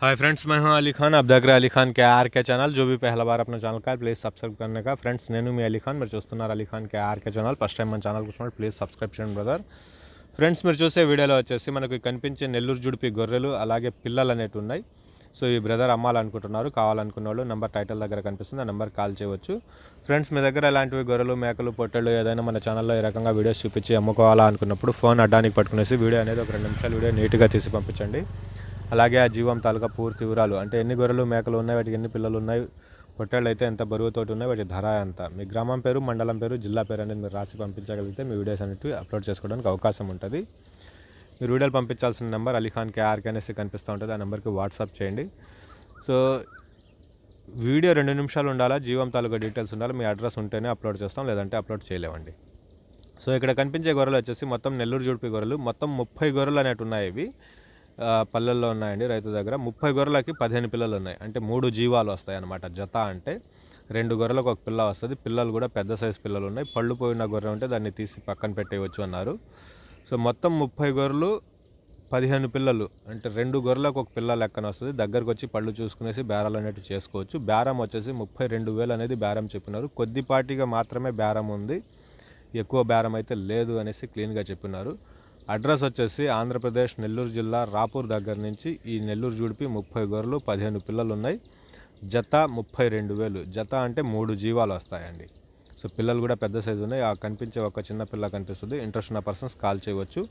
Hi friends मैं हूं अली खान आप देख रहे हैं अली खान के आर के चैनल जो भी पहला बार अपना ఛానల్ का ప్లీజ్ సబ్స్క్రైబ్ करने का ఫ్రెండ్స్ నేను మీ అలీ ఖాన్ మీరు చూస్తున్నారు Ali Khan K RK channel first time మన ఛానల్ కూర్చున్నాడు ప్లీజ్ సబ్స్క్రైబ్ చేయండి బ్రదర్ ఫ్రెండ్స్ మీరు చూసే వీడియోలో వచ్చేసి మనకి కనిపించే నెల్లూరు జుడిపి గొర్రెలు అలాగే పిల్లలు అనేవి ఉన్నాయి సో ఈ బ్రదర్ అమ్మాలనుకుంటున్నారు కావాలనుకున్న వాళ్ళు నెంబర్ టైటిల్ దగ్గర కనిపిస్తుంది ఆ నెంబర్ కాల్ చేయవచ్చు ఫ్రెండ్స్ మీ దగ్గర ఎలాంటివి గొర్రెలు మేకలు పొట్టెలు ఏదైనా మన ఛానల్లో ఈ రకంగా వీడియోస్ చూపించి అమ్ముకోవాలా అనుకున్నప్పుడు ఫోన్ అడ్డానికి పట్టుకునేసి వీడియో అనేది ఒక రెండు నిమిషాలు వీడియో నీట్గా తీసి పంపించండి అలాగే ఆ జీవం తాలూకా పూర్తి వివరాలు. అంటే ఎన్ని గొర్రెలు మేకలు ఉన్నాయి వాటికి ఎన్ని పిల్లలు ఉన్నాయి పొట్టేళ్ళు అయితే ఎంత బరువుతోటి ఉన్నాయి వాటి ధర ఎంత. మీ గ్రామం పేరు మండలం పేరు జిల్లా పేరు అనేది మీరు రాసి పంపించగలిగితే మీ వీడియోస్ అనేవి అప్లోడ్ చేసుకోవడానికి అవకాశం ఉంటుంది. మీరు వీడియోలు పంపించాల్సిన నెంబర్ అలీఖాన్ కేఆర్కే అనేసి కనిపిస్తూ ఉంటుంది. ఆ నెంబర్కి వాట్సాప్ చేయండి. సో వీడియో రెండు నిమిషాలు ఉండాలా జీవం తాలూకా డీటెయిల్స్ ఉండాలి మీ అడ్రస్ ఉంటేనే అప్లోడ్ చేస్తాం లేదంటే అప్లోడ్ చేయలేమండి. సో ఇక్కడ కనిపించే గొర్రెలు వచ్చేసి మొత్తం నెల్లూరు జూడిపి గొర్రెలు మొత్తం ముప్పై గొర్రెలు అనేవి ఉన్నాయి ఇవి. పల్లెల్లో ఉన్నాయండి రైతు దగ్గర. ముప్పై గొర్రెలకి పదిహేను పిల్లలు ఉన్నాయి. అంటే మూడు జీవాలు వస్తాయి అన్నమాట జత అంటే రెండు గొర్రెలకు ఒక పిల్ల వస్తుంది. పిల్లలు కూడా పెద్ద సైజు పిల్లలు ఉన్నాయి. పళ్ళు పోయిన గొర్రె ఉంటే దాన్ని తీసి పక్కన పెట్టేయచ్చు అన్నారు. సో మొత్తం ముప్పై గొర్రెలు పదిహేను పిల్లలు. అంటే రెండు గొర్రెలకు ఒక పిల్ల లెక్కన వస్తుంది. దగ్గరకు వచ్చి పళ్ళు చూసుకునేసి బేరాలు అనేవి చేసుకోవచ్చు. బేరం వచ్చేసి ముప్పై రెండు వేలు అనేది బేరం చెప్పినారు. కొద్దిపాటిగా మాత్రమే బేరం ఉంది. ఎక్కువ బేరం అయితే లేదు అనేసి క్లీన్గా చెప్పినారు. అడ్రస్ వచ్చేసి ఆంధ్రప్రదేశ్ నెల్లూరు జిల్లా రాపూర్ దగ్గర నుంచి ఈ నెల్లూరు జుడిపి ముప్పై గొర్రెలు పదిహేను పిల్లలు ఉన్నాయి జత ముప్పై రెండు వేలు. జత అంటే మూడు జీవాలు వస్తాయండి. సో పిల్లలు కూడా పెద్ద సైజు ఉన్నాయి. ఆ కనిపించే ఒక చిన్న పిల్ల కనిపిస్తుంది. ఇంట్రెస్ట్ ఉన్న పర్సన్స్ కాల్ చేయవచ్చు.